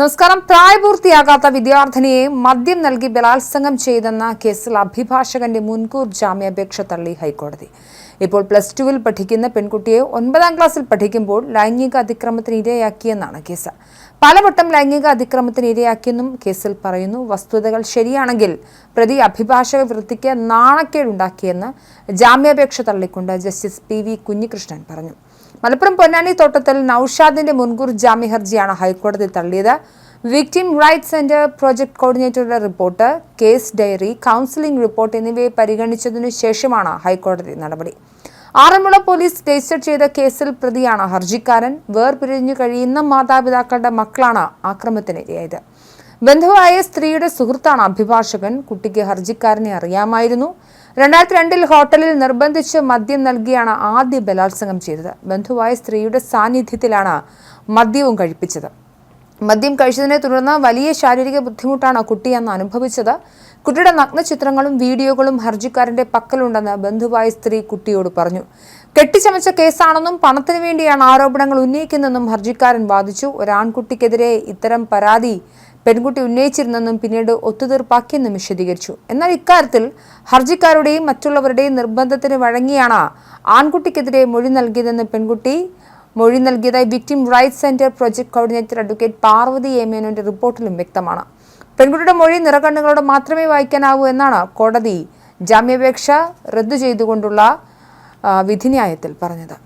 നമസ്കാരം. പ്രായപൂർത്തിയാകാത്ത വിദ്യാർത്ഥിനിയെ മദ്യം നൽകി ബലാത്സംഗം ചെയ്തെന്ന കേസിൽ അഭിഭാഷകന്റെ മുൻകൂർ ജാമ്യാപേക്ഷ തള്ളി ഹൈക്കോടതി. ഇപ്പോൾ പ്ലസ് ടുവിൽ പഠിക്കുന്ന പെൺകുട്ടിയെ ഒൻപതാം ക്ലാസ്സിൽ പഠിക്കുമ്പോൾ ലൈംഗിക അതിക്രമത്തിന് ഇരയാക്കിയെന്നാണ് കേസ്. പലവട്ടം ലൈംഗിക അതിക്രമത്തിന് ഇരയാക്കിയെന്നും കേസിൽ പറയുന്നു. വസ്തുതകൾ ശരിയാണെങ്കിൽ പ്രതി അഭിഭാഷക വൃത്തിക്ക് നാണക്കേടുണ്ടാക്കിയെന്ന് ജാമ്യാപേക്ഷ തള്ളിക്കൊണ്ട് ജസ്റ്റിസ് പി വി കുഞ്ഞികൃഷ്ണൻ പറഞ്ഞു. മലപ്പുറം പൊന്നാനി തോട്ടത്തിൽ നൌഷാദിന്റെ മുൻകൂർ ജാമ്യ ഹർജിയാണ് ഹൈക്കോടതി തള്ളിയത്. Victim right centre project കോർഡിനേറ്ററുടെ report case diary counselling report എന്നിവയെ പരിഗണിച്ചതിനു ശേഷമാണ് ഹൈക്കോടതി നടപടി. ആറന്മുള പോലീസ് രജിസ്റ്റർ ചെയ്ത കേസിൽ പ്രതിയാണ് ഹർജിക്കാരൻ. വേർപിരിഞ്ഞു കഴിയുന്ന മാതാപിതാക്കളുടെ മക്കളാണ് ആക്രമത്തിനിരയായത്. ബന്ധുവായ സ്ത്രീയുടെ സുഹൃത്താണ് അഭിഭാഷകൻ. കുട്ടിക്ക് ഹർജിക്കാരനെ അറിയാമായിരുന്നു. രണ്ടായിരത്തി രണ്ടിൽ ഹോട്ടലിൽ നിർബന്ധിച്ച് മദ്യം നൽകിയാണ് ആദ്യ ബലാത്സംഗം ചെയ്തത്. ബന്ധുവായ സ്ത്രീയുടെ സാന്നിധ്യത്തിലാണ് മദ്യവും കഴിപ്പിച്ചത്. മദ്യം കഴിച്ചതിനെ തുടർന്ന് വലിയ ശാരീരിക ബുദ്ധിമുട്ടാണ് കുട്ടി അന്ന് അനുഭവിച്ചത്. കുട്ടിയുടെ നഗ്നചിത്രങ്ങളും വീഡിയോകളും ഹർജിക്കാരന്റെ പക്കലുണ്ടെന്ന് ബന്ധുവായ സ്ത്രീ കുട്ടിയോട് പറഞ്ഞു. കെട്ടിച്ചമച്ച കേസാണെന്നും പണത്തിനു വേണ്ടിയാണ് ആരോപണങ്ങൾ ഉന്നയിക്കുന്നതെന്നും ഹർജിക്കാരൻ വാദിച്ചു. ഒരാൺകുട്ടിക്കെതിരെ ഇത്തരം പരാതി പെൺകുട്ടി ഉന്നയിച്ചിരുന്നെന്നും പിന്നീട് ഒത്തുതീർപ്പാക്കിയെന്നും വിശദീകരിച്ചു. എന്നാൽ ഇക്കാര്യത്തിൽ ഹർജിക്കാരുടെയും മറ്റുള്ളവരുടെയും നിർബന്ധത്തിന് വഴങ്ങിയാണ് ആൺകുട്ടിക്കെതിരെ മൊഴി നൽകിയതെന്ന് പെൺകുട്ടി മൊഴി നൽകിയതായി victim rights centre project coordinator advocate Parvathy A മേനോന്റെ റിപ്പോർട്ടിലും വ്യക്തമാണ്. പെൺകുട്ടിയുടെ മൊഴി നിറകണ്ണുകളോട് മാത്രമേ വായിക്കാനാവൂ എന്നാണ് കോടതി ജാമ്യാപേക്ഷ റദ്ദു ചെയ്തുകൊണ്ടുള്ള വിധിന്യായത്തിൽ പറഞ്ഞത്.